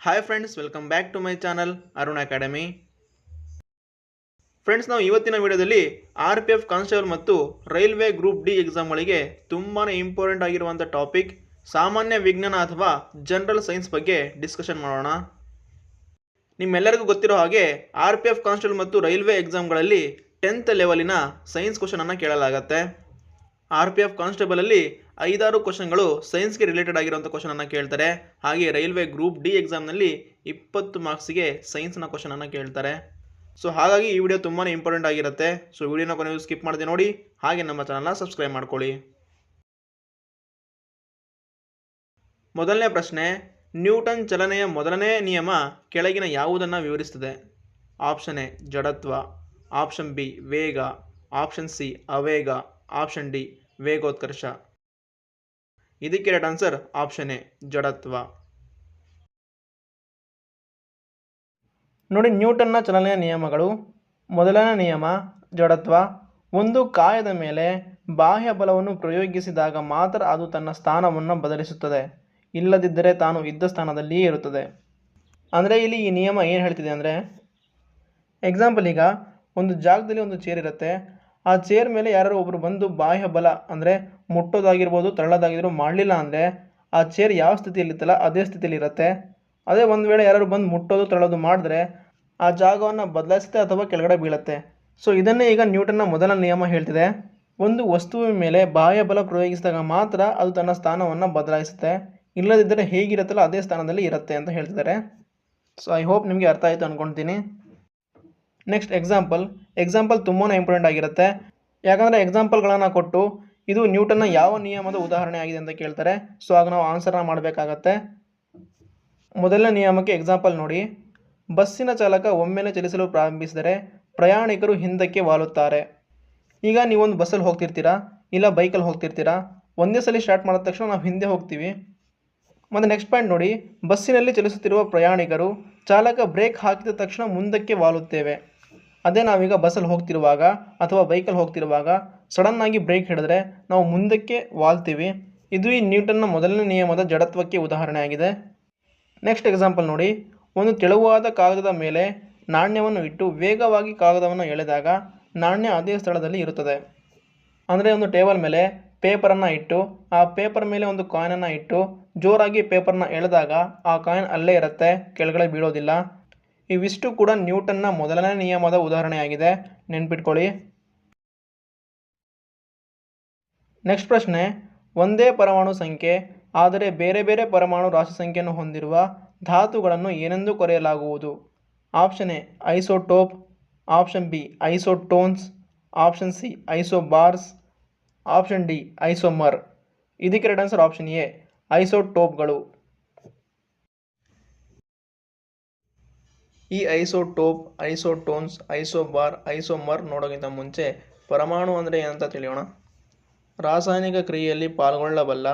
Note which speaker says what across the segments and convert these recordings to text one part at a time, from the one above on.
Speaker 1: Hi friends welcome back to my channel Arun academy friends ನಾವು ಇವತ್ತಿನ ವಿಡಿಯೋದಲ್ಲಿ R P F constable ಮತ್ತು railway group D ಎಕ್ಸಾಮ್ಗಳಿಗೆ ತುಂಬಾ ಇಂಪಾರ್ಟೆಂಟ್ ಆಗಿರುವಂಥ ಟಾಪಿಕ್ ಸಾಮಾನ್ಯ ವಿಜ್ಞಾನ ಅಥವಾ ಜನರಲ್ ಸೈನ್ಸ್ ಬಗ್ಗೆ ಡಿಸ್ಕಷನ್ ಮಾಡೋಣ. ನಿಮ್ಮೆಲ್ಲರಿಗೂ ಗೊತ್ತಿರೋ ಹಾಗೆ ಆರ್ ಪಿ ಎಫ್ ಕಾನ್ಸ್ಟೇಬಲ್ ಮತ್ತು ರೈಲ್ವೆ ಎಕ್ಸಾಮ್ಗಳಲ್ಲಿ ಟೆಂತ್ ಲೆವೆಲಿನ ಸೈನ್ಸ್ ಕ್ವಶನನ್ನು ಕೇಳಲಾಗತ್ತೆ. ಆರ್ ಪಿ ಎಫ್ ಕಾನ್ಸ್ಟೇಬಲಲ್ಲಿ ಐದಾರು ಕ್ವಶನ್ಗಳು ಸೈನ್ಸ್ಗೆ ರಿಲೇಟೆಡ್ ಆಗಿರುವಂಥ ಕ್ವಶನನ್ನು ಕೇಳ್ತಾರೆ. ಹಾಗೆ ರೈಲ್ವೆ ಗ್ರೂಪ್ ಡಿ ಎಕ್ಸಾಮ್ನಲ್ಲಿ ಇಪ್ಪತ್ತು ಮಾರ್ಕ್ಸಿಗೆ ಸೈನ್ಸ್ನ ಕ್ವಶನನ್ನು ಕೇಳ್ತಾರೆ. ಸೊ ಹಾಗಾಗಿ ಈ ವಿಡಿಯೋ ತುಂಬಾ ಇಂಪಾರ್ಟೆಂಟ್ ಆಗಿರುತ್ತೆ. ಸೊ ವಿಡಿಯೋನ ಕೊನೆಗೂ ಸ್ಕಿಪ್ ಮಾಡದೆ ನೋಡಿ. ಹಾಗೆ ನಮ್ಮ ಚಾನಲ್ನ ಸಬ್ಸ್ಕ್ರೈಬ್ ಮಾಡ್ಕೊಳ್ಳಿ. ಮೊದಲನೇ ಪ್ರಶ್ನೆ, ನ್ಯೂಟನ್ ಚಲನೆಯ ಮೊದಲನೇ ನಿಯಮ ಕೆಳಗಿನ ಯಾವುದನ್ನು ವಿವರಿಸ್ತದೆ? ಆಪ್ಷನ್ ಎ, ಜಡತ್ವ. ಆಪ್ಷನ್ ಬಿ, ವೇಗ. ಆಪ್ಷನ್ ಸಿ, ಅವೇಗ. ಆಪ್ಷನ್ ಡಿ, ವೇಗೋತ್ಕರ್ಷ. ಇದಕ್ಕೆ ರೈಟ್ ಆನ್ಸರ್ ಆಪ್ಷನ್ ಎ ಜಡತ್ವ. ನೋಡಿ ನ್ಯೂಟನ್ನ ಚಲನೆಯ ನಿಯಮಗಳು. ಮೊದಲನೇ ನಿಯಮ, ಜಡತ್ವ. ಒಂದು ಕಾಯದ ಮೇಲೆ ಬಾಹ್ಯ ಬಲವನ್ನು ಪ್ರಯೋಗಿಸಿದಾಗ ಮಾತ್ರ ಅದು ತನ್ನ ಸ್ಥಾನವನ್ನು ಬದಲಿಸುತ್ತದೆ. ಇಲ್ಲದಿದ್ದರೆ ತಾನು ಇದ್ದ ಸ್ಥಾನದಲ್ಲಿಯೇ ಇರುತ್ತದೆ. ಅಂದರೆ, ಇಲ್ಲಿ ಈ ನಿಯಮ ಏನು ಹೇಳ್ತಿದೆ ಅಂದರೆ ಎಕ್ಸಾಂಪಲ್ ಈಗ, ಒಂದು ಜಾಗದಲ್ಲಿ ಒಂದು ಚೇರ್ ಇರುತ್ತೆ. ಆ ಚೇರ್ ಮೇಲೆ ಯಾರು ಒಬ್ಬರು ಬಂದು ಬಾಹ್ಯ ಬಲ ಅಂದರೆ ಮುಟ್ಟೋದಾಗಿರ್ಬೋದು ತಳ್ಳೋದಾಗಿರ್ಬೋದು ಮಾಡಲಿಲ್ಲ ಅಂದರೆ ಆ ಚೇರ್ ಯಾವ ಸ್ಥಿತಿಯಲ್ಲಿತ್ತಲ್ಲ, ಅದೇ ಸ್ಥಿತಿಯಲ್ಲಿ ಇರುತ್ತೆ ಅದೇ ಒಂದು ವೇಳೆ ಯಾರಾದ್ರು ಬಂದು ಮುಟ್ಟೋದು, ತಳ್ಳೋದು ಮಾಡಿದ್ರೆ ಆ ಜಾಗವನ್ನು ಬದಲಾಯಿಸುತ್ತೆ ಅಥವಾ ಕೆಳಗಡೆ ಬೀಳುತ್ತೆ. ಸೊ ಇದನ್ನೇ ಈಗ ನ್ಯೂಟನ್ನ ಮೊದಲ ನಿಯಮ ಹೇಳ್ತಿದೆ. ಒಂದು ವಸ್ತುವಿನ ಮೇಲೆ ಬಾಹ್ಯ ಬಲ ಪ್ರಯೋಗಿಸಿದಾಗ ಮಾತ್ರ ಅದು ತನ್ನ ಸ್ಥಾನವನ್ನು ಬದಲಾಯಿಸುತ್ತೆ. ಇಲ್ಲದಿದ್ದರೆ ಹೇಗಿರುತ್ತಲ್ಲ, ಅದೇ ಸ್ಥಾನದಲ್ಲಿ ಇರುತ್ತೆ ಅಂತ ಹೇಳ್ತಿದ್ದಾರೆ. ಸೊ ಐ ಹೋಪ್ ನಿಮಗೆ ಅರ್ಥ ಆಯಿತು ಅಂದ್ಕೊಳ್ತೀನಿ ನೆಕ್ಸ್ಟ್ ಎಕ್ಸಾಂಪಲ್ ಎಕ್ಸಾಂಪಲ್ ತುಂಬಾ ಇಂಪಾರ್ಟೆಂಟ್ ಆಗಿರುತ್ತೆ. ಯಾಕಂದರೆ ಎಕ್ಸಾಂಪಲ್ಗಳನ್ನು ಕೊಟ್ಟು ಇದು ನ್ಯೂಟನ್ನ ಯಾವ ನಿಯಮದ ಉದಾಹರಣೆ ಆಗಿದೆ ಅಂತ ಕೇಳ್ತಾರೆ. ಸೊ ಆಗ ನಾವು ಆನ್ಸರ್ನ ಮಾಡಬೇಕಾಗತ್ತೆ. ಮೊದಲನೇ ನಿಯಮಕ್ಕೆ ಎಕ್ಸಾಂಪಲ್ ನೋಡಿ. ಬಸ್ಸಿನ ಚಾಲಕ ಒಮ್ಮೆಲೆ ಚಲಿಸಲು ಪ್ರಾರಂಭಿಸಿದರೆ ಪ್ರಯಾಣಿಕರು ಹಿಂದಕ್ಕೆ ವಾಲುತ್ತಾರೆ. ಈಗ ನೀವೊಂದು ಬಸ್ಸಲ್ಲಿ ಹೋಗ್ತಿರ್ತೀರಾ? ಇಲ್ಲ ಬೈಕಲ್ಲಿ ಹೋಗ್ತಿರ್ತೀರಾ? ಒಂದೇ ಸಲ ಸ್ಟಾರ್ಟ್ ಮಾಡಿದ ತಕ್ಷಣ ನಾವು ಹಿಂದೆ ಹೋಗ್ತೀವಿ. ಮತ್ತು ನೆಕ್ಸ್ಟ್ ಪಾಯಿಂಟ್ ನೋಡಿ. ಬಸ್ಸಿನಲ್ಲಿ ಚಲಿಸುತ್ತಿರುವ ಪ್ರಯಾಣಿಕರು ಚಾಲಕ ಬ್ರೇಕ್ ಹಾಕಿದ ತಕ್ಷಣ ಮುಂದಕ್ಕೆ ವಾಲುತ್ತೇವೆ. ಅದೇ ನಾವೀಗ ಬಸ್ಸಲ್ಲಿ ಹೋಗ್ತಿರುವಾಗ ಅಥವಾ ಬೈಕಲ್ಲಿ ಹೋಗ್ತಿರುವಾಗ ಸಡನ್ನಾಗಿ ಬ್ರೇಕ್ ಹಿಡಿದ್ರೆ ನಾವು ಮುಂದಕ್ಕೆ ವಾಲ್ತೀವಿ. ಇದು ಈ ನ್ಯೂಟನ್ನ ಮೊದಲನೇ ನಿಯಮದ ಜಡತ್ವಕ್ಕೆ ಉದಾಹರಣೆಯಾಗಿದೆ. ನೆಕ್ಸ್ಟ್ ಎಕ್ಸಾಂಪಲ್ ನೋಡಿ. ಒಂದು ತೆಳುವಾದ ಕಾಗದದ ಮೇಲೆ ನಾಣ್ಯವನ್ನು ಇಟ್ಟು ವೇಗವಾಗಿ ಕಾಗದವನ್ನು ಎಳೆದಾಗ ನಾಣ್ಯ ಅದೇ ಸ್ಥಳದಲ್ಲಿ ಇರುತ್ತದೆ. ಅಂದರೆ ಒಂದು ಟೇಬಲ್ ಮೇಲೆ ಪೇಪರನ್ನು ಇಟ್ಟು, ಆ ಪೇಪರ್ ಮೇಲೆ ಒಂದು ಕಾಯಿನನ್ನು ಇಟ್ಟು ಜೋರಾಗಿ ಪೇಪರ್ನ ಎಳೆದಾಗ ಆ ಕಾಯಿನ್ ಅಲ್ಲೇ ಇರುತ್ತೆ, ಕೆಳಗಡೆ ಬೀಳೋದಿಲ್ಲ. ಇವಿಷ್ಟು ಕೂಡ ನ್ಯೂಟನ್ನ ಮೊದಲನೇ ನಿಯಮದ ಉದಾಹರಣೆಯಾಗಿದೆ. ನೆನ್ಪಿಟ್ಕೊಳ್ಳಿ. ನೆಕ್ಸ್ಟ್ ಪ್ರಶ್ನೆ, ಒಂದೇ ಪರಮಾಣು ಸಂಖ್ಯೆ, ಆದರೆ ಬೇರೆ ಬೇರೆ ಪರಮಾಣು ರಾಶಿ ಸಂಖ್ಯೆಯನ್ನು ಹೊಂದಿರುವ ಧಾತುಗಳನ್ನು ಏನೆಂದು ಕರೆಯಲಾಗುವುದು? Option A isotope option B isotones option C isobars option D isomer ಇದಕ್ಕೆ ರೈಟ್ ಆನ್ಸರ್ ಆಪ್ಷನ್ ಎ ಐಸೋಟೋಪ್ಗಳು ಈ ಐಸೋಟೋಪ್ ಐಸೋಟೋನ್ಸ್ ಐಸೋಬಾರ್ ಐಸೋಮರ್ ನೋಡೋಕ್ಕಿಂತ ಮುಂಚೆ ಪರಮಾಣು ಅಂದರೆ ಏನಂತ ತಿಳಿಯೋಣ? ರಾಸಾಯನಿಕ ಕ್ರಿಯೆಯಲ್ಲಿ ಪಾಲ್ಗೊಳ್ಳಬಲ್ಲ,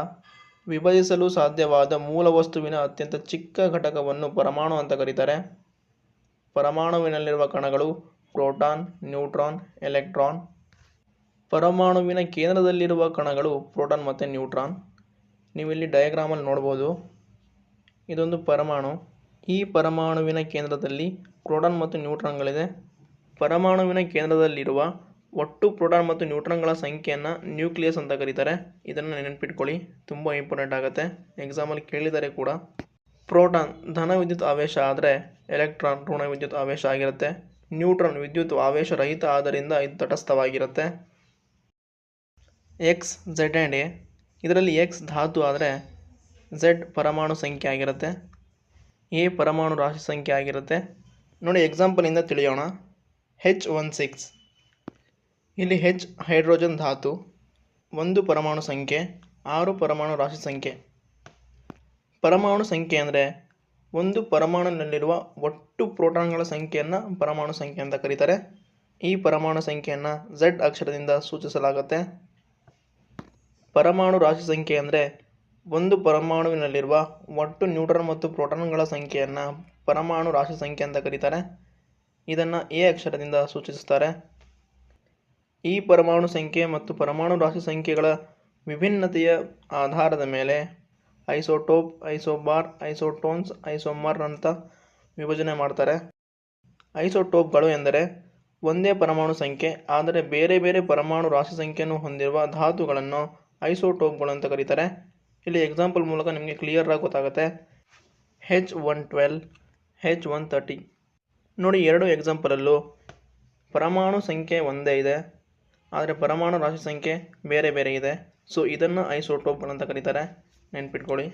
Speaker 1: ವಿಭಜಿಸಲು ಸಾಧ್ಯವಾದ ಮೂಲ ವಸ್ತುವಿನ ಅತ್ಯಂತ ಚಿಕ್ಕ ಘಟಕವನ್ನು ಪರಮಾಣು ಅಂತ ಕರೀತಾರೆ. ಪರಮಾಣುವಿನಲ್ಲಿರುವ ಕಣಗಳು ಪ್ರೋಟಾನ್, ನ್ಯೂಟ್ರಾನ್, ಎಲೆಕ್ಟ್ರಾನ್. ಪರಮಾಣುವಿನ ಕೇಂದ್ರದಲ್ಲಿರುವ ಕಣಗಳು ಪ್ರೋಟಾನ್ ಮತ್ತು ನ್ಯೂಟ್ರಾನ್. ನೀವು ಇಲ್ಲಿ ಡಯಾಗ್ರಾಮಲ್ಲಿ ನೋಡ್ಬೋದು. ಇದೊಂದು ಪರಮಾಣು. ಈ ಪರಮಾಣುವಿನ ಕೇಂದ್ರದಲ್ಲಿ ಪ್ರೋಟಾನ್ ಮತ್ತು ನ್ಯೂಟ್ರಾನ್ಗಳಿದೆ. ಪರಮಾಣುವಿನ ಕೇಂದ್ರದಲ್ಲಿರುವ ಒಟ್ಟು ಪ್ರೋಟಾನ್ ಮತ್ತು ನ್ಯೂಟ್ರಾನ್ಗಳ ಸಂಖ್ಯೆಯನ್ನು ನ್ಯೂಕ್ಲಿಯಸ್ ಅಂತ ಕರೀತಾರೆ. ಇದನ್ನು ನೆನಪಿಟ್ಕೊಳ್ಳಿ, ತುಂಬ ಇಂಪಾರ್ಟೆಂಟ್ ಆಗುತ್ತೆ. ಎಕ್ಸಾಮಲ್ಲಿ ಕೇಳಿದರೆ ಕೂಡ ಪ್ರೋಟಾನ್ ಧನ ವಿದ್ಯುತ್ ಆವೇಶ ಆದರೆ ಎಲೆಕ್ಟ್ರಾನ್ ಋಣ ವಿದ್ಯುತ್ ಆವೇಶ ಆಗಿರುತ್ತೆ. ನ್ಯೂಟ್ರಾನ್ ವಿದ್ಯುತ್ ಆವೇಶ ರಹಿತ ಆದ್ದರಿಂದ ಇದು ತಟಸ್ಥವಾಗಿರುತ್ತೆ. ಎಕ್ಸ್ ಝೆಡ್ ಆ್ಯಂಡ್ ಎ ಇದರಲ್ಲಿ ಎಕ್ಸ್ ಧಾತು ಆದರೆ ಝೆಡ್ ಪರಮಾಣು ಸಂಖ್ಯೆ ಆಗಿರುತ್ತೆ. ಎ ಪರಮಾಣು ರಾಶಿ ಸಂಖ್ಯೆ ಆಗಿರುತ್ತೆ. ನೋಡಿ ಎಕ್ಸಾಂಪಲಿಂದ ತಿಳಿಯೋಣ. ಹೆಚ್ ಒನ್ ಸಿಕ್ಸ್ ಇಲ್ಲಿ ಹೆಚ್ ಹೈಡ್ರೋಜನ್ ಧಾತು, ಒಂದು ಪರಮಾಣು ಸಂಖ್ಯೆ, ಆರು ಪರಮಾಣು ರಾಶಿ ಸಂಖ್ಯೆ. ಪರಮಾಣು ಸಂಖ್ಯೆ ಅಂದರೆ ಒಂದು ಪರಮಾಣುನಲ್ಲಿರುವ ಒಟ್ಟು ಪ್ರೋಟಾನ್ಗಳ ಸಂಖ್ಯೆಯನ್ನು ಪರಮಾಣು ಸಂಖ್ಯೆ ಅಂತ ಕರೀತಾರೆ. ಈ ಪರಮಾಣು ಸಂಖ್ಯೆಯನ್ನು ಝೆಡ್ ಅಕ್ಷರದಿಂದ ಸೂಚಿಸಲಾಗುತ್ತೆ. ಪರಮಾಣು ರಾಶಿ ಸಂಖ್ಯೆ ಅಂದರೆ ಒಂದು ಪರಮಾಣುವಿನಲ್ಲಿರುವ ಒಟ್ಟು ನ್ಯೂಟ್ರಾನ್ ಮತ್ತು ಪ್ರೋಟಾನ್ಗಳ ಸಂಖ್ಯೆಯನ್ನು ಪರಮಾಣು ರಾಶಿ ಸಂಖ್ಯೆ ಅಂತ ಕರೀತಾರೆ. ಇದನ್ನು ಎ ಅಕ್ಷರದಿಂದ ಸೂಚಿಸುತ್ತಾರೆ ಈ ಪರಮಾಣು ಸಂಖ್ಯೆ ಮತ್ತು ಪರಮಾಣು ರಾಶಿ ಸಂಖ್ಯೆಗಳ ವಿಭಿನ್ನತೆಯ ಆಧಾರದ ಮೇಲೆ ಐಸೋಟೋಪ್, ಐಸೋಬಾರ್, ಐಸೋಟೋನ್ಸ್, ಐಸೋಮರ್ ಅಂತ ವಿಭಜನೆ ಮಾಡ್ತಾರೆ. ಐಸೋಟೋಪ್ಗಳು ಎಂದರೆ ಒಂದೇ ಪರಮಾಣು ಸಂಖ್ಯೆ, ಆದರೆ ಬೇರೆ ಬೇರೆ ಪರಮಾಣು ರಾಶಿ ಸಂಖ್ಯೆಯನ್ನು ಹೊಂದಿರುವ ಧಾತುಗಳನ್ನು ಐಸೋಟೋಪ್ಗಳು ಅಂತ ಕರೀತಾರೆ. ಇಲ್ಲಿ ಎಕ್ಸಾಂಪಲ್ ಮೂಲಕ ನಿಮಗೆ ಕ್ಲಿಯರ್ ಆಗಿ ಗೊತ್ತಾಗುತ್ತೆ. H one twelve H one thirty ನೋಡಿ, ಎರಡು ಎಕ್ಸಾಂಪಲಲ್ಲೂ ಪರಮಾಣು ಸಂಖ್ಯೆ ಒಂದೇ ಇದೆ. ಆದರೆ ಪರಮಾಣು ರಾಶಿ ಸಂಖ್ಯೆ ಬೇರೆ ಬೇರೆ ಇದೆ. ಸೊ ಇದನ್ನು ಐಸೋಟೋಪ್ ಅಂತ ಕರೀತಾರೆ. ನೆನ್ಪಿಟ್ಕೊಳ್ಳಿ.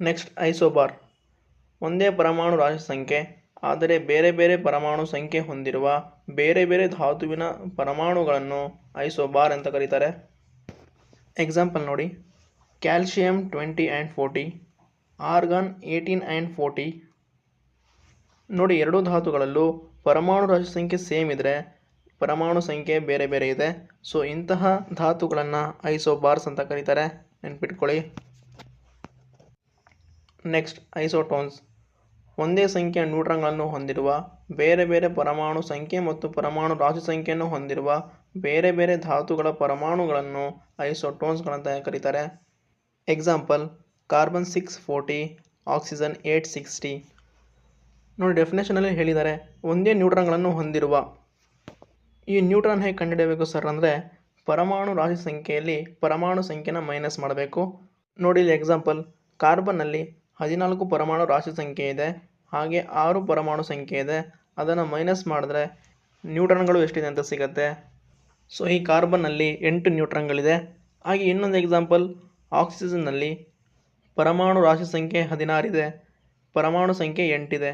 Speaker 1: Next isobar. ಒಂದೇ ಪರಮಾಣು ರಾಶಿ ಸಂಖ್ಯೆ, ಆದರೆ ಬೇರೆ ಬೇರೆ ಪರಮಾಣು ಸಂಖ್ಯೆ ಹೊಂದಿರುವ ಬೇರೆ ಬೇರೆ ಧಾತುವಿನ ಪರಮಾಣುಗಳನ್ನು ಐಸೋಬಾರ್ ಅಂತ ಕರೀತಾರೆ. ಎಕ್ಸಾಂಪಲ್ ನೋಡಿ. Calcium twenty and forty argon eighteen and forty ನೋಡಿ, ಎರಡೂ ಧಾತುಗಳಲ್ಲೂ ಪರಮಾಣು ರಾಶಿ ಸಂಖ್ಯೆ ಸೇಮ್ ಇದ್ದರೆ ಪರಮಾಣು ಸಂಖ್ಯೆ ಬೇರೆ ಬೇರೆ ಇದೆ. ಸೊ ಇಂತಹ ಧಾತುಗಳನ್ನು ಐಸೋಬಾರ್ಸ್ ಅಂತ ಕರೀತಾರೆ. ನೆನ್ಪಿಟ್ಕೊಳ್ಳಿ. ನೆಕ್ಸ್ಟ್ ಐಸೋಟೋನ್ಸ್ ಒಂದೇ ಸಂಖ್ಯೆಯ ನ್ಯೂಟ್ರಾನ್ಗಳನ್ನು ಹೊಂದಿರುವ, ಬೇರೆ ಬೇರೆ ಪರಮಾಣು ಸಂಖ್ಯೆ ಮತ್ತು ಪರಮಾಣು ರಾಶಿ ಸಂಖ್ಯೆಯನ್ನು ಹೊಂದಿರುವ, ಬೇರೆ ಬೇರೆ ಧಾತುಗಳ ಪರಮಾಣುಗಳನ್ನು ಐಸೋಟೋನ್ಸ್ಗಳಂತ ಕರೀತಾರೆ. Example carbon six forty oxygen eight sixty ನೋಡಿ ಡೆಫಿನೇಷನಲ್ಲಿ ಹೇಳಿದ್ದಾರೆ. ಒಂದೇ ನ್ಯೂಟ್ರಾನ್ಗಳನ್ನು ಹೊಂದಿರುವ ಈ ನ್ಯೂಟ್ರಾನ್ ಹೇಗೆ ಕಂಡುಹಿಡಿಯಬೇಕು ಸರ್ ಅಂದರೆ ಪರಮಾಣು ರಾಶಿ ಸಂಖ್ಯೆಯಲ್ಲಿ ಪರಮಾಣು ಸಂಖ್ಯೆನ ಮೈನಸ್ ಮಾಡಬೇಕು. ನೋಡಿ ಇಲ್ಲಿ ಎಕ್ಸಾಂಪಲ್ ಕಾರ್ಬನ್ನಲ್ಲಿ ಹದಿನಾಲ್ಕು ಪರಮಾಣು ರಾಶಿ ಸಂಖ್ಯೆ ಇದೆ, ಹಾಗೆ ಆರು ಪರಮಾಣು ಸಂಖ್ಯೆ ಇದೆ. ಅದನ್ನು ಮೈನಸ್ ಮಾಡಿದ್ರೆ ನ್ಯೂಟ್ರಾನ್ಗಳು ಎಷ್ಟಿದೆ ಅಂತ ಸಿಗುತ್ತೆ. ಸೊ ಈ ಕಾರ್ಬನ್ನಲ್ಲಿ ಎಂಟು ನ್ಯೂಟ್ರಾನ್ಗಳಿದೆ. ಹಾಗೆ ಇನ್ನೊಂದು ಎಕ್ಸಾಂಪಲ್ ಆಕ್ಸಿಜನ್ನಲ್ಲಿ ಪರಮಾಣು ರಾಶಿ ಸಂಖ್ಯೆ ಹದಿನಾರಿದೆ ಪರಮಾಣು ಸಂಖ್ಯೆ ಎಂಟಿದೆ.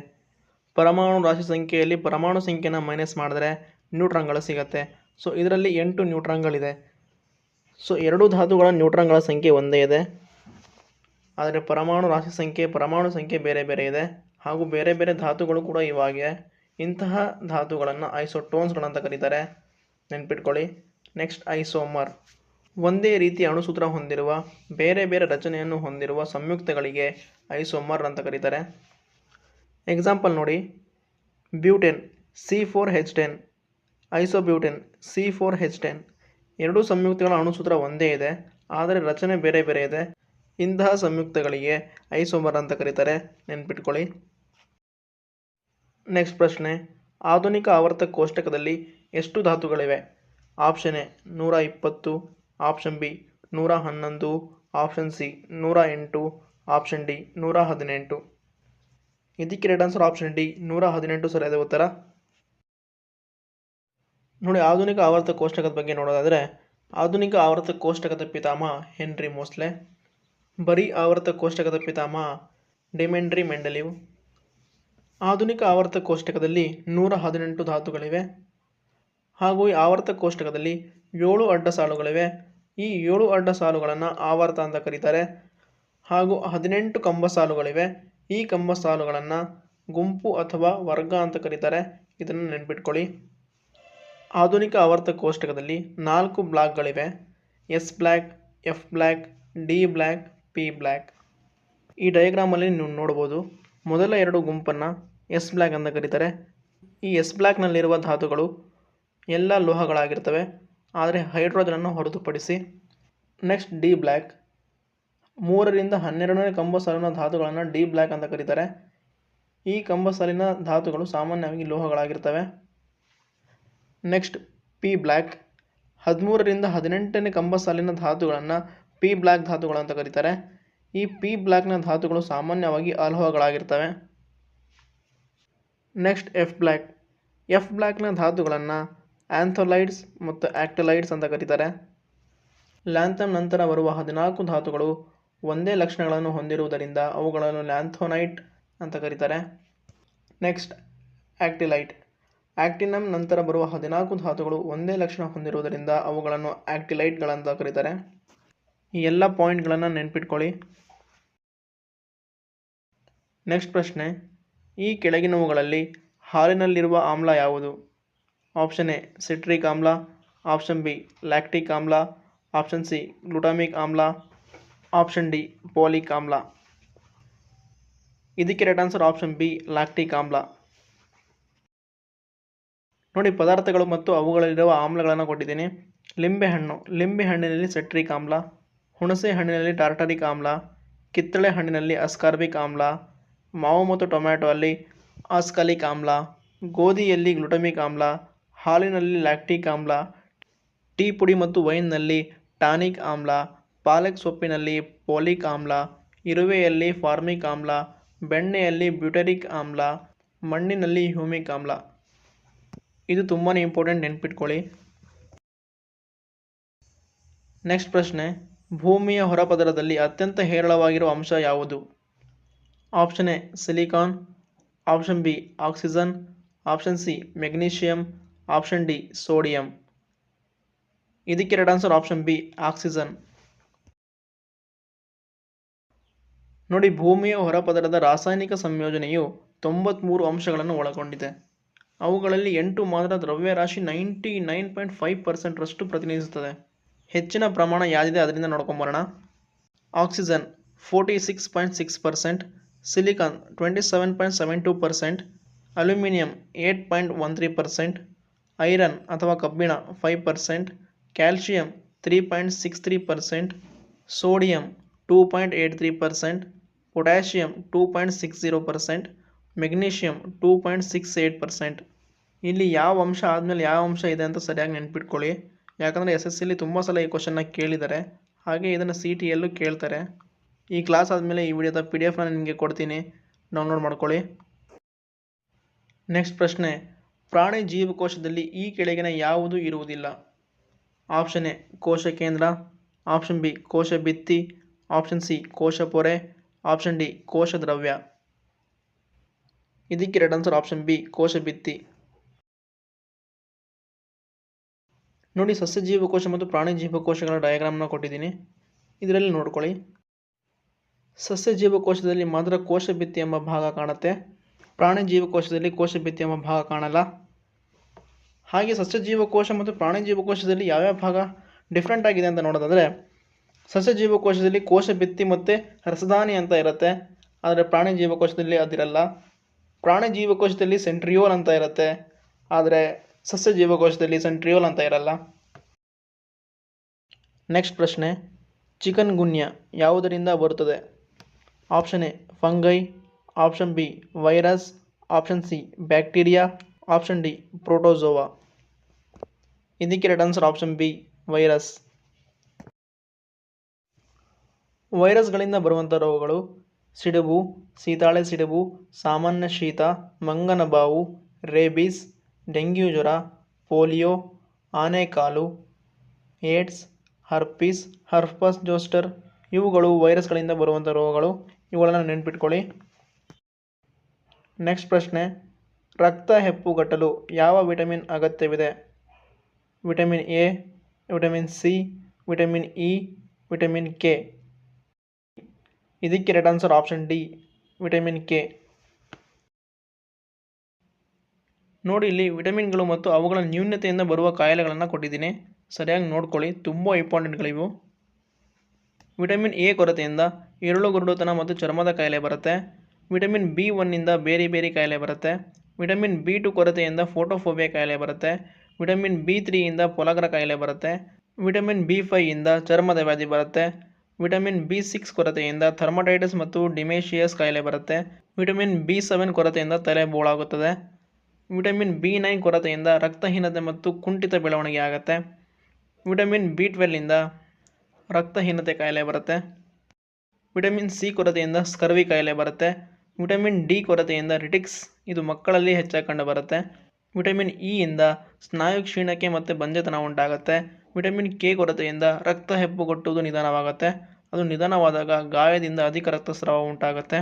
Speaker 1: ಪರಮಾಣು ರಾಶಿ ಸಂಖ್ಯೆಯಲ್ಲಿ ಪರಮಾಣು ಸಂಖ್ಯೆನ ಮೈನಸ್ ಮಾಡಿದ್ರೆ ನ್ಯೂಟ್ರಾನ್ಗಳು ಸಿಗುತ್ತೆ. ಸೊ ಇದರಲ್ಲಿ ಎಂಟು ನ್ಯೂಟ್ರಾನ್ಗಳಿದೆ. ಸೊ ಎರಡು ಧಾತುಗಳ ನ್ಯೂಟ್ರಾನ್ಗಳ ಸಂಖ್ಯೆ ಒಂದೇ ಇದೆ. ಆದರೆ ಪರಮಾಣು ರಾಶಿ ಸಂಖ್ಯೆ, ಪರಮಾಣು ಸಂಖ್ಯೆ ಬೇರೆ ಬೇರೆ ಇದೆ. ಹಾಗೂ ಬೇರೆ ಬೇರೆ ಧಾತುಗಳು ಕೂಡ ಇವಾಗಿದೆ ಇಂತಹ ಧಾತುಗಳನ್ನು ಐಸೋಟೋನ್ಸ್ಗಳಂತ ಕರೀತಾರೆ. ನೆನ್ಪಿಟ್ಕೊಳ್ಳಿ. Next isomer. ಒಂದೇ ರೀತಿ ಅಣುಸೂತ್ರ ಹೊಂದಿರುವ, ಬೇರೆ ಬೇರೆ ರಚನೆಯನ್ನು ಹೊಂದಿರುವ ಸಂಯುಕ್ತಗಳಿಗೆ ಐಸೋಮರ್ ಅಂತ ಕರೀತಾರೆ. ಎಕ್ಸಾಂಪಲ್ ನೋಡಿ. Butane C four H ten isobutane, C four H ten ಎರಡೂ ಸಂಯುಕ್ತಗಳ ಅಣುಸೂತ್ರ ಒಂದೇ ಇದೆ, ಆದರೆ ರಚನೆ ಬೇರೆ ಬೇರೆ ಇದೆ. ಇಂತಹ ಸಂಯುಕ್ತಗಳಿಗೆ ಐಸೋಮರ್ ಅಂತ ಕರೀತಾರೆ. ನೆನ್ಪಿಟ್ಕೊಳ್ಳಿ. ನೆಕ್ಸ್ಟ್ ಪ್ರಶ್ನೆ. ಆಧುನಿಕ ಆವರ್ತ ಕೋಷ್ಟಕದಲ್ಲಿ ಎಷ್ಟು ಧಾತುಗಳಿವೆ? ಆಪ್ಷನ್ ಎ ನೂರ ಇಪ್ಪತ್ತು, ಆಪ್ಷನ್ ಬಿ ನೂರ ಹನ್ನೊಂದು, ಆಪ್ಷನ್ ಸಿ ನೂರ ಎಂಟು, ಆಪ್ಷನ್ ಡಿ ನೂರ ಹದಿನೆಂಟು. ಇದಕ್ಕೆ ರೆಡ್ ಆನ್ಸರ್ ಆಪ್ಷನ್ ಡಿ ನೂರ ಹದಿನೆಂಟು ಸರಿಯಾದ ಉತ್ತರ. ನೋಡಿ, ಆಧುನಿಕ ಆವರ್ತ ಕೋಷ್ಟಕದ ಬಗ್ಗೆ ನೋಡೋದಾದರೆ, ಆಧುನಿಕ ಆವರ್ತ ಕೋಷ್ಟಕದ ಪಿತಾಮಹ ಹೆನ್ರಿ ಮೋಸ್ಲೆ, ಬರೀ ಆವರ್ತ ಕೋಷ್ಟಕದ ಪಿತಾಮ ಡಿಮೆಂಡ್ರಿ ಮೆಂಡಲಿವ್ ಆಧುನಿಕ ಆವರ್ತ ಕೋಷ್ಟಕದಲ್ಲಿ ನೂರ ಹದಿನೆಂಟು ಧಾತುಗಳಿವೆ. ಹಾಗೂ ಈ ಆವರ್ತ ಕೋಷ್ಟಕದಲ್ಲಿ ಏಳು ಅಡ್ಡ ಸಾಲುಗಳಿವೆ. ಈ ಏಳು ಅಡ್ಡ ಸಾಲುಗಳನ್ನು ಆವರ್ತ ಅಂತ ಕರೀತಾರೆ. ಹಾಗೂ ಹದಿನೆಂಟು ಕಂಬ ಸಾಲುಗಳಿವೆ. ಈ ಕಂಬ ಸಾಲುಗಳನ್ನು ಗುಂಪು ಅಥವಾ ವರ್ಗ ಅಂತ ಕರೀತಾರೆ. ಇದನ್ನು ನೆನ್ಪಿಟ್ಕೊಳ್ಳಿ. ಆಧುನಿಕ ಆವರ್ತ ಕೋಷ್ಟಕದಲ್ಲಿ ನಾಲ್ಕು ಬ್ಲಾಕ್ಗಳಿವೆ. S block F block D block P block ಈ ಡಯಾಗ್ರಾಮಲ್ಲಿ ನೀವು ನೋಡ್ಬೋದು, ಮೊದಲ ಎರಡು ಗುಂಪನ್ನು ಎಸ್ ಬ್ಲ್ಯಾಕ್ ಅಂತ ಕರೀತಾರೆ. ಈ ಎಸ್ ಬ್ಲ್ಯಾಕ್ನಲ್ಲಿರುವ ಧಾತುಗಳು ಎಲ್ಲ ಲೋಹಗಳಾಗಿರ್ತವೆ, ಆದರೆ ಹೈಡ್ರೋಜನನ್ನು ಹೊರತುಪಡಿಸಿ. ನೆಕ್ಸ್ಟ್ ಡಿ ಬ್ಲ್ಯಾಕ್ ಮೂರರಿಂದ ಹನ್ನೆರಡನೇ ಕಂಬ ಸಾಲಿನ ಧಾತುಗಳನ್ನು ಡಿ ಬ್ಲ್ಯಾಕ್ ಅಂತ ಕರೀತಾರೆ. ಈ ಕಂಬ ಸಾಲಿನ ಧಾತುಗಳು ಸಾಮಾನ್ಯವಾಗಿ ಲೋಹಗಳಾಗಿರ್ತವೆ. ನೆಕ್ಸ್ಟ್ ಪಿ ಬ್ಲ್ಯಾಕ್ ಹದಿಮೂರರಿಂದ ಹದಿನೆಂಟನೇ ಕಂಬ ಸಾಲಿನ ಧಾತುಗಳನ್ನು ಪಿ ಬ್ಲ್ಯಾಕ್ ಅಂತ ಕರೀತಾರೆ. ಈ ಪಿ ಬ್ಲ್ಯಾಕ್ನ ಧಾತುಗಳು ಸಾಮಾನ್ಯವಾಗಿ ಅಲೋಹಗಳಾಗಿರ್ತವೆ. ನೆಕ್ಸ್ಟ್ ಎಫ್ ಬ್ಲ್ಯಾಕ್ ಎಫ್ ಬ್ಲ್ಯಾಕ್ನ ಧಾತುಗಳನ್ನು ಆ್ಯಂಥೊಲೈಡ್ಸ್ ಮತ್ತು ಆ್ಯಕ್ಟಲೈಡ್ಸ್ ಅಂತ ಕರೀತಾರೆ. ಲ್ಯಾಂಥಮ್ ನಂತರ ಬರುವ ಹದಿನಾಲ್ಕು ಧಾತುಗಳು ಒಂದೇ ಲಕ್ಷಣಗಳನ್ನು ಹೊಂದಿರುವುದರಿಂದ ಅವುಗಳನ್ನು ಲ್ಯಾಂಥೋನೈಟ್ ಅಂತ ಕರೀತಾರೆ. ನೆಕ್ಸ್ಟ್ ಆ್ಯಕ್ಟಿಲೈಟ್ ಆ್ಯಕ್ಟಿನಮ್ ನಂತರ ಬರುವ ಹದಿನಾಲ್ಕು ಧಾತುಗಳು ಒಂದೇ ಲಕ್ಷಣ ಹೊಂದಿರುವುದರಿಂದ ಅವುಗಳನ್ನು ಆಕ್ಟಿಲೈಟ್ಗಳಂತ ಕರೀತಾರೆ. ಈ ಎಲ್ಲ ಪಾಯಿಂಟ್ಗಳನ್ನು ನೆನ್ಪಿಟ್ಕೊಳ್ಳಿ. ನೆಕ್ಸ್ಟ್ ಪ್ರಶ್ನೆ, ಈ ಕೆಳಗಿನವುಗಳಲ್ಲಿ ಹಾಲಿನಲ್ಲಿರುವ ಆಮ್ಲ ಯಾವುದು? ಆಪ್ಷನ್ ಎ, ಸಿಟ್ರಿಕ್ ಆಮ್ಲ, ಆಪ್ಷನ್ ಬಿ, ಲ್ಯಾಕ್ಟಿಕ್ ಆಮ್ಲ, ಆಪ್ಷನ್ ಸಿ, ಗ್ಲುಟಾಮಿಕ್ ಆಮ್ಲ, ಆಪ್ಷನ್ ಡಿ, ಪೋಲಿಕ್ ಆಮ್ಲ. ಇದಕ್ಕೆ right answer option B, lactic ಆಮ್ಲ. ನೋಡಿ, ಪದಾರ್ಥಗಳು ಮತ್ತು ಅವುಗಳಲ್ಲಿರುವ ಆಮ್ಲಗಳನ್ನು ಕೊಟ್ಟಿದ್ದೀನಿ. ಲಿಂಬೆಹಣ್ಣು ಲಿಂಬೆಹಣ್ಣಿನಲ್ಲಿ ಸೆಟ್ರಿಕ್ ಆಮ್ಲ, ಹುಣಸೆ ಹಣ್ಣಿನಲ್ಲಿ ಟಾರ್ಟರಿಕ್ ಆಮ್ಲ, ಕಿತ್ತಳೆ ಹಣ್ಣಿನಲ್ಲಿ ಅಸ್ಕಾರ್ಬಿಕ್ ಆಮ್ಲ, ಮಾವು ಮತ್ತು ಟೊಮ್ಯಾಟೊ ಅಲ್ಲಿ ಆಸ್ಕಾಲಿಕ್ ಆಮ್ಲ, ಗೋಧಿಯಲ್ಲಿ ಗ್ಲುಟಮಿಕ್ ಆಮ್ಲ, ಹಾಲಿನಲ್ಲಿ ಲ್ಯಾಕ್ಟಿಕ್ ಆಮ್ಲ, ಟೀ ಪುಡಿ ಮತ್ತು ವೈನ್ನಲ್ಲಿ ಟಾನಿಕ್ ಆಮ್ಲ, ಪಾಲಕ್ ಸೊಪ್ಪಿನಲ್ಲಿ ಪೋಲಿಕ್ ಆಮ್ಲ, ಇರುವೆಯಲ್ಲಿ ಫಾರ್ಮಿಕ್ ಆಮ್ಲ, ಬೆಣ್ಣೆಯಲ್ಲಿ ಬ್ಯೂಟರಿಕ್ ಆಮ್ಲ, ಮಣ್ಣಿನಲ್ಲಿ ಹ್ಯೂಮಿಕ್ ಆಮ್ಲ. ಇದು ತುಂಬಾ ಇಂಪಾರ್ಟೆಂಟ್ ನೆನ್ಪಿಟ್ಕೊಳ್ಳಿ. ನೆಕ್ಸ್ಟ್ ಪ್ರಶ್ನೆ, ಭೂಮಿಯ ಹೊರಪದರದಲ್ಲಿ ಅತ್ಯಂತ ಹೇರಳವಾಗಿರುವ ಅಂಶ ಯಾವುದು? Option A silicon option B oxygen option C magnesium option D sodium ಇದಕ್ಕೆ ಎರಡು ಆನ್ಸರ್ ಆಪ್ಷನ್ ಬಿ ಆಕ್ಸಿಜನ್ ನೋಡಿ, ಭೂಮಿಯ ಹೊರಪದರದ ರಾಸಾಯನಿಕ ಸಂಯೋಜನೆಯು ತೊಂಬತ್ತ್ಮೂರು ಅಂಶಗಳನ್ನು ಒಳಗೊಂಡಿದೆ. ಅವುಗಳಲ್ಲಿ ಎಂಟು ಮಾತ್ರ ದ್ರವ್ಯರಾಶಿ ನೈಂಟಿ ನೈನ್ ಪಾಯಿಂಟ್ ಫೈವ್ ಪರ್ಸೆಂಟ್ರಷ್ಟು ಪ್ರತಿನಿಧಿಸುತ್ತದೆ. ಹೆಚ್ಚಿನ ಪ್ರಮಾಣ ಯಾವುದಿದೆ ಅದರಿಂದ ನೋಡ್ಕೊಂಬರೋಣ oxygen forty six point six percent, silicon twenty seven point seven two percent, aluminium eight point one three percent, iron ಅಥವಾ ಕಬ್ಬಿಣ five percent, calcium three point six three percent, sodium two point eight three percent, potassium two point six zero percent magnesium two point six eight percent. ಇಲ್ಲಿ ಯಾವ ಅಂಶ ಆದಮೇಲೆ ಯಾವ ಅಂಶ ಇದೆ ಅಂತ ಸರಿಯಾಗಿ ನೆನ್ಪಿಟ್ಕೊಳ್ಳಿ. ಯಾಕಂದರೆ ಎಸ್ ಎಸ್ ಸಿಲಿ ತುಂಬ ಸಲ ಈ ಕ್ವಶನ್ನ ಕೇಳಿದ್ದಾರೆ. ಹಾಗೆ ಇದನ್ನು ಸಿ ಟಿ ಯಲ್ಲೂ ಕೇಳ್ತಾರೆ. ಈ ಕ್ಲಾಸ್ ಆದಮೇಲೆ ಈ ವಿಡಿಯೋದ ಪಿ ಡಿ ಎಫ್ನ ನಿಮಗೆ ಕೊಡ್ತೀನಿ. ಡೌನ್ಲೋಡ್ ಮಾಡ್ಕೊಳ್ಳಿ. ನೆಕ್ಸ್ಟ್ ಪ್ರಶ್ನೆ. ಪ್ರಾಣಿ ಜೀವಕೋಶದಲ್ಲಿ ಈ ಕೆಳಗಿನ ಯಾವುದು ಇರುವುದಿಲ್ಲ? ಆಪ್ಷನ್ ಎ, ಕೋಶ ಕೇಂದ್ರ. ಆಪ್ಷನ್ ಬಿ, ಕೋಶ ಭಿತ್ತಿ ಆಪ್ಷನ್ ಸಿ, ಕೋಶ ಪೊರೆ. ಆಪ್ಷನ್ ಡಿ, ಕೋಶ ದ್ರವ್ಯ. ಇದಕ್ಕೆ ಎರಡು ಆನ್ಸರ್ ಆಪ್ಷನ್ ಬಿ ಕೋಶ ಭಿತ್ತಿ ನೋಡಿ ಸಸ್ಯ ಜೀವಕೋಶ ಮತ್ತು ಪ್ರಾಣಿ ಜೀವಕೋಶಗಳ ಡಯಾಗ್ರಾಮ್ನ ಕೊಟ್ಟಿದ್ದೀನಿ. ಇದರಲ್ಲಿ ನೋಡ್ಕೊಳ್ಳಿ. ಸಸ್ಯ ಜೀವಕೋಶದಲ್ಲಿ ಮಾತ್ರ ಕೋಶ ಭಿತ್ತಿ ಎಂಬ ಭಾಗ ಕಾಣುತ್ತೆ. ಪ್ರಾಣಿ ಜೀವಕೋಶದಲ್ಲಿ ಕೋಶ ಭಿತ್ತಿ ಎಂಬ ಭಾಗ ಕಾಣಲ್ಲ. ಹಾಗೆ ಸಸ್ಯ ಜೀವಕೋಶ ಮತ್ತು ಪ್ರಾಣಿ ಜೀವಕೋಶದಲ್ಲಿ ಯಾವ್ಯಾವ ಭಾಗ ಡಿಫ್ರೆಂಟ್ ಆಗಿದೆ ಅಂತ ನೋಡೋದಾದರೆ ಸಸ್ಯ ಜೀವಕೋಶದಲ್ಲಿ ಕೋಶ ಭಿತ್ತಿ ಮತ್ತು ರಸದಾನಿ ಅಂತ ಇರುತ್ತೆ. ಆದರೆ ಪ್ರಾಣಿ ಜೀವಕೋಶದಲ್ಲಿ ಅದಿರಲ್ಲ. ಪ್ರಾಣಿ ಜೀವಕೋಶದಲ್ಲಿ ಸೆಂಟ್ರಿಯೋಲ್ ಅಂತ ಇರುತ್ತೆ. ಆದರೆ ಸಸ್ಯ ಜೀವಕೋಶದಲ್ಲಿ ಸೆಂಟ್ರಿಯೋಲ್ ಅಂತ ಇರಲ್ಲ. ನೆಕ್ಸ್ಟ್ ಪ್ರಶ್ನೆ, ಚಿಕನ್ ಗುನ್ಯ ಯಾವುದರಿಂದ ಬರುತ್ತದೆ? Option A, fungi. Option B, virus. Option C, bacteria. Option D protozoa ಇದಕ್ಕೆ ಎರಡು ಆನ್ಸರ್ ಆಪ್ಷನ್ ಬಿ, ವೈರಸ್. ವೈರಸ್ಗಳಿಂದ ಬರುವಂಥ ರೋಗಗಳು ಸಿಡುಬು, ಸೀತಾಳೆ ಸಿಡುಬು, ಸಾಮಾನ್ಯ ಶೀತ, ಮಂಗನ ಬಾವು, ರೇಬೀಸ್, ಡೆಂಗ್ಯೂ ಜ್ವರ, ಪೋಲಿಯೋ, ಆನೆಕಾಲು, ಏಡ್ಸ್, ಹರ್ಪೀಸ್, ಹರ್ಪಸ್ ಜೋಸ್ಟರ್ ಇವುಗಳು ವೈರಸ್ಗಳಿಂದ ಬರುವಂಥ ರೋಗಗಳು. ಇವುಗಳನ್ನು ನೆನ್ಪಿಟ್ಕೊಳ್ಳಿ. ನೆಕ್ಸ್ಟ್ ಪ್ರಶ್ನೆ, ರಕ್ತ ಹೆಪ್ಪುಗಟ್ಟಲು ಯಾವ ವಿಟಮಿನ್ ಅಗತ್ಯವಿದೆ? Vitamin A, vitamin C, vitamin E, vitamin K. ಇದಕ್ಕೆ right answer option D vitamin K ನೋಡಿ ಇಲ್ಲಿ ವಿಟಮಿನ್ಗಳು ಮತ್ತು ಅವುಗಳ ನ್ಯೂನ್ಯತೆಯಿಂದ ಬರುವ ಕಾಯಿಲೆಗಳನ್ನು ಕೊಟ್ಟಿದ್ದೀನಿ. ಸರಿಯಾಗಿ ನೋಡ್ಕೊಳ್ಳಿ, ತುಂಬ ಇಂಪಾರ್ಟೆಂಟ್ಗಳಿವು ವಿಟಮಿನ್ ಎ ಕೊರತೆಯಿಂದ ಗುರುಡುತನ ಮತ್ತು ಚರ್ಮದ ಕಾಯಿಲೆ ಬರುತ್ತೆ. ವಿಟಮಿನ್ ಬಿ ಒನ್ನಿಂದ ಬೇರೆ ಬೇರೆ ಕಾಯಿಲೆ ಬರುತ್ತೆ. ವಿಟಮಿನ್ ಬಿ ಟು ಕೊರತೆಯಿಂದ ಫೋಟೋಫೋಬಿಯಾ ಕಾಯಿಲೆ ಬರುತ್ತೆ. ವಿಟಮಿನ್ ಬಿ ತ್ರೀಯಿಂದ ಪೊಲಗ್ರ ಕಾಯಿಲೆ ಬರುತ್ತೆ. ವಿಟಮಿನ್ ಬಿ ಫೈಯಿಂದ ಚರ್ಮದ ವ್ಯಾಧಿ ಬರುತ್ತೆ. ವಿಟಮಿನ್ ಬಿ ಸಿಕ್ಸ್ ಕೊರತೆಯಿಂದ ಥರ್ಮಟೈಟಿಸ್ ಮತ್ತು ಡಿಮೇಶಿಯಸ್ ಕಾಯಿಲೆ ಬರುತ್ತೆ. ವಿಟಮಿನ್ ಬಿ ಸೆವೆನ್ ಕೊರತೆಯಿಂದ ತಲೆ ಬೋಳಾಗುತ್ತದೆ. ವಿಟಮಿನ್ ಬಿ ನೈನ್ ಕೊರತೆಯಿಂದ ರಕ್ತಹೀನತೆ ಮತ್ತು ಕುಂಠಿತ ಬೆಳವಣಿಗೆ ಆಗುತ್ತೆ. ವಿಟಮಿನ್ ಬಿ ಟ್ವೆಲ್ನಿಂದ ರಕ್ತಹೀನತೆ ಕಾಯಿಲೆ ಬರುತ್ತೆ. ವಿಟಮಿನ್ ಸಿ ಕೊರತೆಯಿಂದ ಸ್ಕರ್ವಿ ಕಾಯಿಲೆ ಬರುತ್ತೆ. ವಿಟಮಿನ್ ಡಿ ಕೊರತೆಯಿಂದ ರಿಟಿಕ್ಸ್, ಇದು ಮಕ್ಕಳಲ್ಲಿ ಹೆಚ್ಚಾಗಿ ಕಂಡು ಬರುತ್ತೆ. ವಿಟಮಿನ್ ಇ ಇಂದ ಸ್ನಾಯು ಕ್ಷೀಣಕ್ಕೆ ಮತ್ತು ಬಂಜೆತನ ಉಂಟಾಗುತ್ತೆ. ವಿಟಮಿನ್ ಕೆ ಕೊರತೆಯಿಂದ ರಕ್ತ ಹೆಪ್ಪುಗಟ್ಟುವುದು ನಿಧಾನವಾಗುತ್ತೆ. ಅದು ನಿಧಾನವಾದಾಗ ಗಾಯದಿಂದ ಅಧಿಕ ರಕ್ತಸ್ರಾವ ಉಂಟಾಗುತ್ತೆ.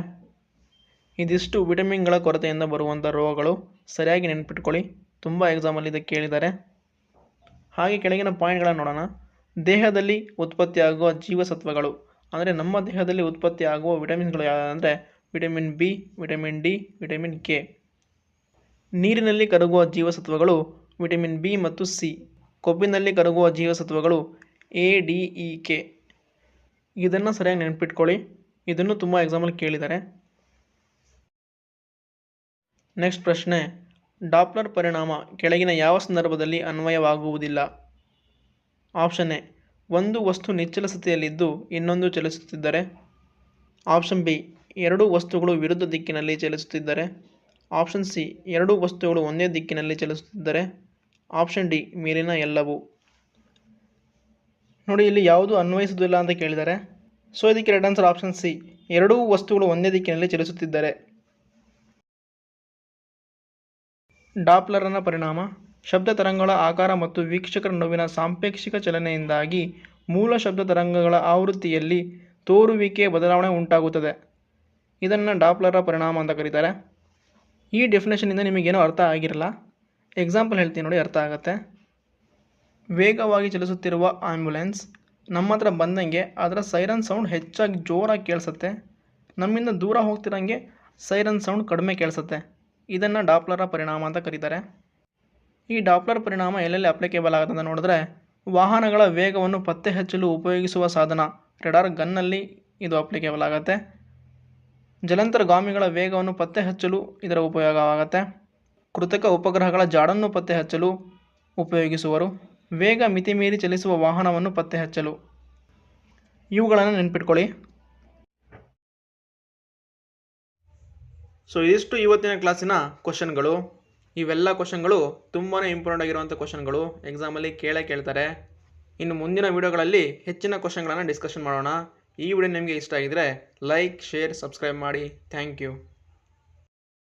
Speaker 1: ಇದಿಷ್ಟು ವಿಟಮಿನ್ಗಳ ಕೊರತೆಯಿಂದ ಬರುವಂಥ ರೋಗಗಳು ಸರಿಯಾಗಿ ನೆನ್ಪಿಟ್ಕೊಳ್ಳಿ. ತುಂಬ ಎಕ್ಸಾಮಲ್ಲಿ ಇದಕ್ಕೆ ಕೇಳಿದ್ದಾರೆ ಹಾಗೆ ಕೆಳಗಿನ ಪಾಯಿಂಟ್ಗಳನ್ನು ನೋಡೋಣ. ದೇಹದಲ್ಲಿ ಉತ್ಪತ್ತಿಯಾಗುವ ಜೀವಸತ್ವಗಳು, ಅಂದರೆ ನಮ್ಮ ದೇಹದಲ್ಲಿ ಉತ್ಪತ್ತಿಯಾಗುವ ವಿಟಮಿನ್ಗಳು ಯಾವುದಂದರೆ vitamin B, vitamin D, vitamin K. ನೀರಿನಲ್ಲಿ ಕರಗುವ ಜೀವಸತ್ವಗಳು ವಿಟಮಿನ್ ಬಿ ಮತ್ತು ಸಿ. ಕೊಬ್ಬಿನಲ್ಲಿ ಕರಗುವ ಜೀವಸತ್ವಗಳು ಎ, ಡಿ, ಇ, ಕೆ. ಇದನ್ನು ಸರಿಯಾಗಿ ನೆನಪಿಟ್ಕೊಳ್ಳಿ. ಇದನ್ನು ತುಂಬ ಎಕ್ಸಾಮಲ್ಲಿ ಕೇಳಿದ್ದಾರೆ ನೆಕ್ಸ್ಟ್ ಪ್ರಶ್ನೆ. ಡಾಪ್ಲರ್ ಪರಿಣಾಮ ಕೆಳಗಿನ ಯಾವ ಸಂದರ್ಭದಲ್ಲಿ ಅನ್ವಯವಾಗುವುದಿಲ್ಲ? Option A. ಒಂದು ವಸ್ತು ನಿಚ್ಚಲ ಸ್ಥಿತಿಯಲ್ಲಿದ್ದು ಇನ್ನೊಂದು ಚಲಿಸುತ್ತಿದ್ದರೆ. Option B. ಎರಡು ವಸ್ತುಗಳು ವಿರುದ್ಧ ದಿಕ್ಕಿನಲ್ಲಿ ಚಲಿಸುತ್ತಿದ್ದರೆ. ಆಪ್ಷನ್ ಸಿ, ಎರಡೂ ವಸ್ತುಗಳು ಒಂದೇ ದಿಕ್ಕಿನಲ್ಲಿ ಚಲಿಸುತ್ತಿದ್ದರೆ ಆಪ್ಷನ್ ಡಿ, ಮೇಲಿನ ಎಲ್ಲವೂ. ನೋಡಿ, ಇಲ್ಲಿ ಯಾವುದು ಅನ್ವಯಿಸುವುದಿಲ್ಲ ಅಂತ ಕೇಳಿದ್ದಾರೆ ಸೊ ಇದಕ್ಕೆ ರೈಟ್ ಆನ್ಸರ್ ಆಪ್ಷನ್ ಸಿ, ಎರಡೂ ವಸ್ತುಗಳು ಒಂದೇ ದಿಕ್ಕಿನಲ್ಲಿ ಚಲಿಸುತ್ತಿದ್ದರೆ. ಡಾಪ್ಲರನ ಪರಿಣಾಮ, ಶಬ್ದ ತರಂಗಗಳ ಆಕಾರ ಮತ್ತು ವೀಕ್ಷಕರ ನಡುವಿನ ಸಾಂಪೇಕ್ಷಿಕ ಚಲನೆಯಿಂದಾಗಿ ಮೂಲ ಶಬ್ದ ತರಂಗಗಳ ಆವೃತ್ತಿಯಲ್ಲಿ ತೋರುವಿಕೆ ಬದಲಾವಣೆ ಉಂಟಾಗುತ್ತದೆ. ಇದನ್ನು ಡಾಪ್ಲರ ಪರಿಣಾಮ ಅಂತ ಕರೀತಾರೆ. ಈ ಡೆಫಿನೇಷನಿಂದ ನಿಮಗೇನೋ ಅರ್ಥ ಆಗಿರಲ್ಲ? ಎಕ್ಸಾಂಪಲ್ ಹೇಳ್ತೀನಿ ನೋಡಿ, ಅರ್ಥ ಆಗುತ್ತೆ. ವೇಗವಾಗಿ ಚಲಿಸುತ್ತಿರುವ ಆ್ಯಂಬುಲೆನ್ಸ್ ನಮ್ಮ ಹತ್ರ ಬಂದಂಗೆ ಅದರ ಸೈರನ್ ಸೌಂಡ್ ಹೆಚ್ಚಾಗಿ ಜೋರಾಗಿ ಕೇಳಿಸುತ್ತೆ. ನಮ್ಮಿಂದ ದೂರ ಹೋಗ್ತಿರಂಗೆ ಸೈರನ್ ಸೌಂಡ್ ಕಡಿಮೆ ಕೇಳಿಸುತ್ತೆ. ಇದನ್ನು ಡಾಪ್ಲರ ಪರಿಣಾಮ ಅಂತ ಕರೀತಾರೆ. ಈ ಡಾಪ್ಲರ್ ಪರಿಣಾಮ ಎಲ್ಲೆಲ್ಲಿ ಅಪ್ಲಿಕೇಬಲ್ ಆಗುತ್ತೆ ನೋಡಿದ್ರೆ, ವಾಹನಗಳ ವೇಗವನ್ನು ಪತ್ತೆ ಹಚ್ಚಲು ಉಪಯೋಗಿಸುವ ಸಾಧನ ರೆಡಾರ್ ಗನ್ನಲ್ಲಿ ಇದು ಅಪ್ಲಿಕೇಬಲ್ ಆಗುತ್ತೆ. ಜಲಂತರ್ಗಾಮಿಗಳ ವೇಗವನ್ನು ಪತ್ತೆ ಹಚ್ಚಲು ಇದರ ಉಪಯೋಗವಾಗತ್ತೆ ಕೃತಕ ಉಪಗ್ರಹಗಳ ಜಾಡನ್ನು ಪತ್ತೆ ಹಚ್ಚಲು ಉಪಯೋಗಿಸುವರು. ವೇಗ ಮಿತಿಮೀರಿ ಚಲಿಸುವ ವಾಹನವನ್ನು ಪತ್ತೆ ಹಚ್ಚಲು. ಇವುಗಳನ್ನು ನೆನ್ಪಿಟ್ಕೊಳ್ಳಿ. ಸೊ ಇದಿಷ್ಟು ಇವತ್ತಿನ ಕ್ಲಾಸಿನ ಕ್ವಶನ್ಗಳು. ಇವೆಲ್ಲ ಕ್ವಶನ್ಗಳು ತುಂಬಾ ಇಂಪಾರ್ಟೆಂಟ್ ಆಗಿರುವಂಥ ಕ್ವಶನ್ಗಳು. ಎಕ್ಸಾಮಲ್ಲಿ ಕೇಳೇ ಕೇಳ್ತಾರೆ. ಇನ್ನು ಮುಂದಿನ ವೀಡಿಯೋಗಳಲ್ಲಿ ಹೆಚ್ಚಿನ ಕ್ವಶನ್ಗಳನ್ನು ಡಿಸ್ಕಷನ್ ಮಾಡೋಣ. ಈ ವಿಡಿಯೋ ನಿಮಗೆ ಇಷ್ಟ ಆಗಿದರೆ ಲೈಕ್ ಶೇರ್ ಸಬ್ಸ್ಕ್ರೈಬ್ ಮಾಡಿ. Thank you.